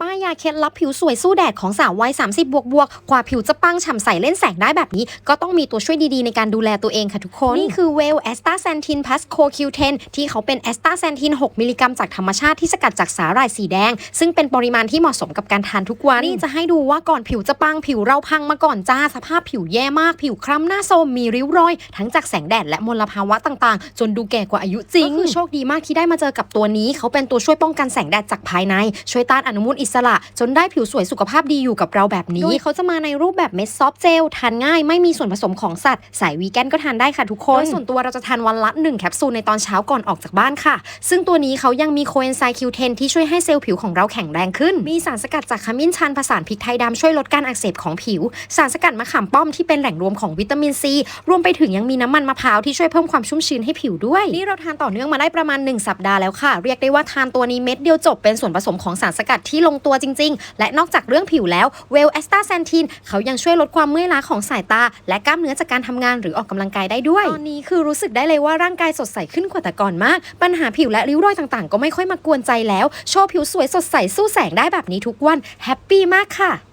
ป้ายยาเคล็ดลับผิวสวยสู้แดดของสาววัย 30 บวกบวกๆกว่าผิวจะปังฉ่ำใสเล่นแสงได้แบบนี้ ก็ต้องมีตัวช่วยดีๆ ในการดูแลตัวเองค่ะทุกคน นี่คือเวลแอสตาแซนทินพัสโคคิวเทนที่เขาเป็นแอสตาแซนทิน 6 มิลลิกรัมจากธรรมชาติที่สกัดจากสาหร่ายสีแดง ซึ่งเป็นปริมาณที่เหมาะสมกับการทานทุกวัน นี่จะให้ดูว่าก่อนผิวจะปังผิวเราพังมาก่อนจ้าสภาพผิวแย่มากผิวคล้ำหน้าโทรมมีริ้วรอย ทั้งจากแสงแดดและมลภาวะต่างๆ จนดูแก่กว่าอายุจริงก็คือโชคดีมากที่ได้มาเจอกับตัวนี้ เขาเป็นตัวช่วยป้องกันแสงแดดจากภายในช่วยต้านอนุมูลอิสระ จนได้ผิวสวยสุขภาพดีอยู่กับเราแบบนี้ โดยเขาจะมาในรูปแบบเม็ดซอฟต์เจลทานง่ายไม่มีส่วนผสมของสัตว์ สายวีแกนก็ทานได้ค่ะทุกคนโดยส่วนตัวเราจะทานวันละ 1 แคปซูลในตอนเช้าก่อนออกจากบ้านค่ะ ซึ่งตัวนี้เขายังมีโคเอนไซม์คิวเทนที่ช่วยให้เซลล์ผิวของเราแข็งแรงขึ้น มีสารสกัดจากขมิ้นชันผสานพริกไทยดำช่วยลดการอักเสบของผิว สารสกัดมะขามป้อมที่เป็นแหล่งรวมของวิตามินซีรวมไปถึงยังมีน้ำมันมะพร้าวที่ช่วยเพิ่มความชุ่มชื้นให้ผิวด้วย นี่เราทานต่อเนื่องมาได้ประมาณ 1 สัปดาห์แล้วค่ะ เรียกได้ว่าทานตัวนี้เม็ดเดียวจบเป็นส่วนผสมของสารสกัดที่ลงตัวจริง ๆ และนอกจากเรื่องผิวแล้วเวลแอสตาแซนทินเขายังช่วยลดความเมื่อยล้าของสายตา และกล้ามเนื้อจากการทำงานหรือออกกำลังกายได้ด้วย ตอนนี้คือรู้สึกได้เลยว่าร่างกายสดใสขึ้นกว่าแต่ก่อนมาก ปัญหาผิวและริ้วรอยต่างๆ ก็ไม่ค่อยมากวนใจแล้ว โชว์ผิวสวยสดใสสู้แสงได้แบบนี้ทุกวันแฮปปี้มากค่ะ